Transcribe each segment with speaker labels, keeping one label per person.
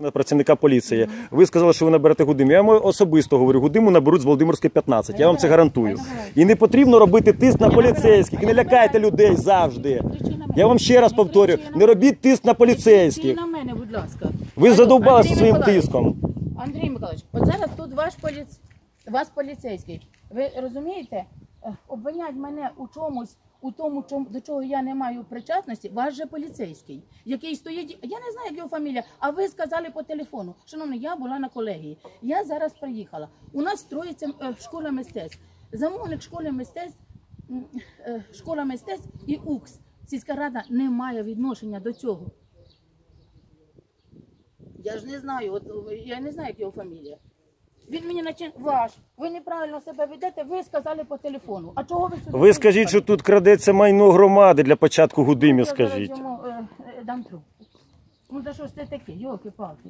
Speaker 1: на працівника поліції. Ви сказали, що ви наберете Гудиму. Я вам особисто говорю, Гудиму наберуть з Володимирської 15. Я вам це гарантую. І не потрібно робити тиск на поліцейських. Не лякайте людей завжди. Я вам ще раз повторю: не робіть тиск на поліцейських.
Speaker 2: на мене, будь ласка.
Speaker 1: Ви задовбалися своїм тиском.
Speaker 2: Андрій Миколаївич, от зараз тут ваш поліц... вас поліцейський. Ви розумієте? Е, Обвинять мене у чомусь, у тому, до чого я не маю причетності, ваш же поліцейський, який стоїть. Я не знаю, як його фамілія, а ви сказали по телефону. Шановний, я була на колегії. Я зараз приїхала. У нас строїться е, школа мистецтв. Замовник школи мистецтв, е, школа мистецтв і УКС. Сільська рада не має відношення до цього. Я ж не знаю, от я не знаю, як його фамілія. Він мені начин ваш. Ви неправильно себе ведете, ви сказали по телефону. А чого ви сюди?
Speaker 1: Ви скажіть, що тут крадеться майно громади для початку Гудимі, скажіть.
Speaker 2: йому е, е, дам трубку. Ну за що ж це таке? Йолки-палки.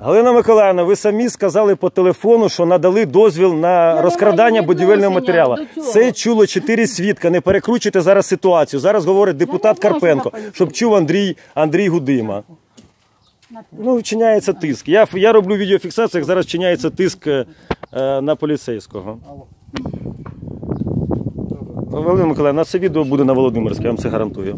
Speaker 1: Галина Миколаївна, ви самі сказали по телефону, що надали дозвіл на розкрадання будівельного
Speaker 2: відношення
Speaker 1: матеріалу.
Speaker 2: до цього.
Speaker 1: Це чуло чотири свідка. Не перекручуйте зараз ситуацію. Зараз говорить депутат
Speaker 2: не знаю,
Speaker 1: Карпенко,
Speaker 2: що за поліція.
Speaker 1: щоб чув Андрій Андрій Гудима. Ну, вчиняється тиск. Я, я роблю відеофіксацію, як зараз вчиняється тиск е, на поліцейського. Валерія Миколаївна, це відео буде на Володимирській, я вам це гарантую.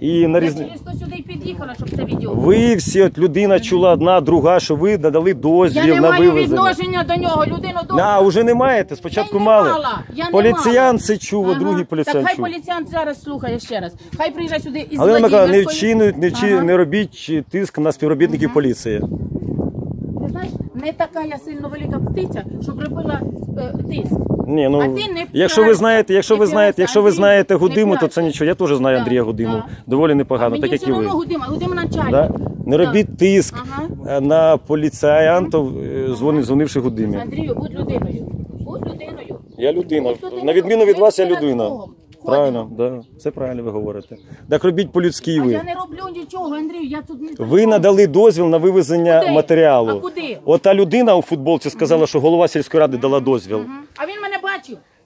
Speaker 1: І на
Speaker 2: Я
Speaker 1: різні...
Speaker 2: через то сюди й під'їхала, щоб це відео.
Speaker 1: Ви всі, от людина чула одна, друга, що ви надали дозвіл
Speaker 2: Я не
Speaker 1: на
Speaker 2: маю
Speaker 1: вивезення.
Speaker 2: відношення до нього, людину до
Speaker 1: А, уже не маєте, спочатку
Speaker 2: Я й не
Speaker 1: мали.
Speaker 2: мала, я не
Speaker 1: Поліціян
Speaker 2: мала.
Speaker 1: це чув, а другий поліціян
Speaker 2: Так хай
Speaker 1: чув.
Speaker 2: поліціян зараз слухає ще раз. Хай приїжджає сюди і
Speaker 1: Галина Миколаївна, не
Speaker 2: Владимирської-
Speaker 1: вчинують, не, чи,
Speaker 2: Ага.
Speaker 1: не робіть тиск на співробітників поліції.
Speaker 2: Ти знаєш, не така я сильно велика птиця, щоб робила е, тиск.
Speaker 1: Ні, ну
Speaker 2: А ти не
Speaker 1: якщо ви знаєте, якщо ви знаєте, якщо ви знаєте Гудиму, то це нічого. Я теж знаю
Speaker 2: Да,
Speaker 1: Андрія Гудиму.
Speaker 2: да.
Speaker 1: Доволі непогано,
Speaker 2: мені
Speaker 1: так як
Speaker 2: все
Speaker 1: і ви.
Speaker 2: одно Гудима, Гудима начальник.
Speaker 1: Да? Не
Speaker 2: Да.
Speaker 1: робіть тиск
Speaker 2: Ага.
Speaker 1: е, на поліціянтів, е, дзвони- дзвонивши Гудимі.
Speaker 2: Андрію, будь людиною. Будь людиною.
Speaker 1: Я людина.
Speaker 2: Будь людиною.
Speaker 1: На відміну від вас, я
Speaker 2: перед
Speaker 1: людина.
Speaker 2: Богом
Speaker 1: Правильно, да. це правильно ви говорите. Так робіть по-людськи ви.
Speaker 2: я не роблю нічого, Андрію, я тут не
Speaker 1: Ви надали дозвіл на вивезення
Speaker 2: Куди?
Speaker 1: матеріалу.
Speaker 2: А куди?
Speaker 1: От та людина у футболці сказала, що голова сільської ради дала дозвіл.
Speaker 2: А він.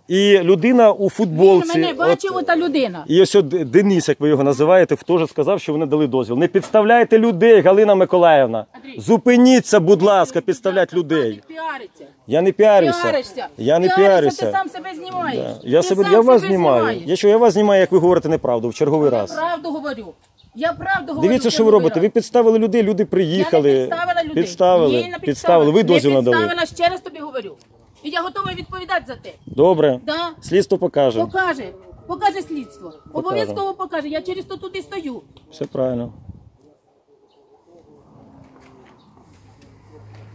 Speaker 1: І людина у
Speaker 2: Він
Speaker 1: футболці.
Speaker 2: мене бачив, ота людина.
Speaker 1: і ось от Денис, як ви його називаєте, теж сказав, що вони дали дозвіл. Не підставляйте людей, Галина Миколаївна.
Speaker 2: Андрій.
Speaker 1: Зупиніться, будь ласка, підставляти людей.
Speaker 2: Піариться.
Speaker 1: Я не піарюся.
Speaker 2: Піаришся.
Speaker 1: Я не піарюся.
Speaker 2: Ти сам себе знімаєш.
Speaker 1: Да. Я
Speaker 2: Ти
Speaker 1: себе
Speaker 2: сам
Speaker 1: я вас
Speaker 2: себе
Speaker 1: знімаю. Я що я вас знімаю, як ви говорите неправду в черговий
Speaker 2: Я
Speaker 1: раз.
Speaker 2: правду говорю. Я правду говорю.
Speaker 1: Дивіться, що ви робите. Ви підставили людей, люди приїхали.
Speaker 2: Я не підставила людей.
Speaker 1: Підставили,
Speaker 2: Ні, не
Speaker 1: підставили. Ви дозвіл надали.
Speaker 2: підставила, ще раз тобі говорю. І я готова відповідати за те.
Speaker 1: Добре.
Speaker 2: Да?
Speaker 1: Слідство покаже.
Speaker 2: Покаже. Покаже слідство. Обов'язково покаже. Я через то тут і стою.
Speaker 1: Все правильно.